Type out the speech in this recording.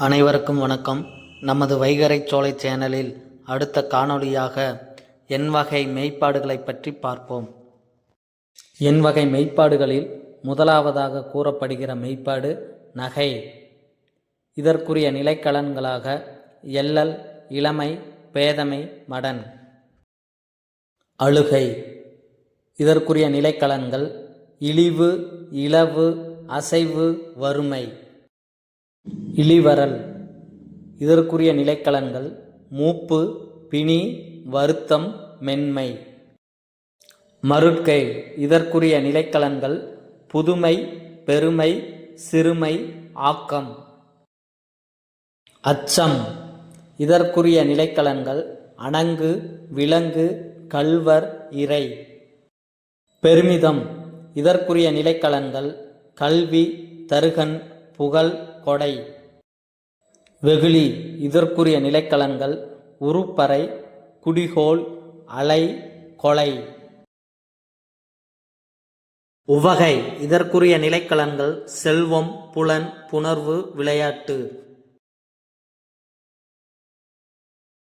அனைவருக்கும் வணக்கம். நமது வைகரை சோலை சேனலில் அடுத்த காணொளியாக எண் வகை மெய்ப்பாடுகளை பற்றி பார்ப்போம். எண் வகை மெய்ப்பாடுகளில் முதலாவதாக கூறப்படுகிற மெய்ப்பாடு நகை. இதற்குரிய நிலைக்கலன்களாக எள்ளல் இளமை பேதமை மடன். அழுகை. இதற்குரிய நிலைக்கலன்கள் இழிவு இளவு அசைவு வறுமை. இளிவரல் இதற்குரிய நிலைக்கலன்கள் மூப்பு பிணி வருத்தம் மென்மை. மருட்கை. இதற்குரிய நிலைக்கலன்கள் புதுமை பெருமை சிறுமை ஆக்கம். அச்சம். இதற்குரிய நிலைக்கலன்கள் அணங்கு விலங்கு கல்வர் இறை. பெருமிதம். இதற்குரிய நிலைக்கலன்கள் கல்வி தருகன் புகழ் கொடை. வெகுளி இதற்குரிய நிலைக்களங்கள் உருப்பறை குடிகோல் அலை கொலை. உவகை இதற்குரிய நிலைக்களங்கள் செல்வம் புலன் புணர்வு விளையாட்டு.